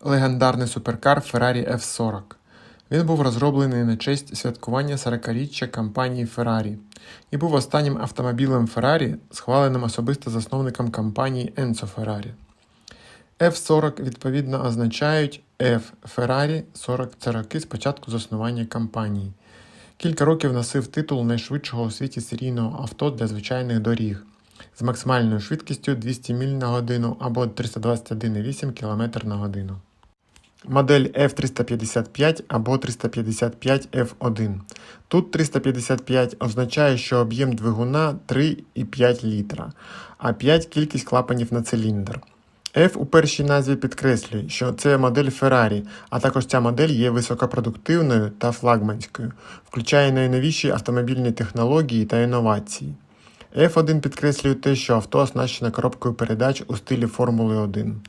легендарний суперкар Ferrari F40. Він був розроблений на честь святкування 40-річчя компанії Ferrari і був останнім автомобілем Ferrari, схваленим особисто засновником компанії Enzo Ferrari. F40 відповідно означають F Ferrari 40 це роки з початку заснування компанії. Кілька років носив титул найшвидшого у світі серійного авто для звичайних доріг з максимальною швидкістю 200 миль на годину або 321,8 км на годину. Модель F355 або 355 F1. Тут 355 означає, що об'єм двигуна 3,5 літра, а 5 кількість клапанів на циліндр. F у першій назві підкреслює, що це модель Ferrari, а також ця модель є високопродуктивною та флагманською, включає найновіші автомобільні технології та інновації. F1 підкреслює те, що авто оснащене коробкою передач у стилі Формули 1.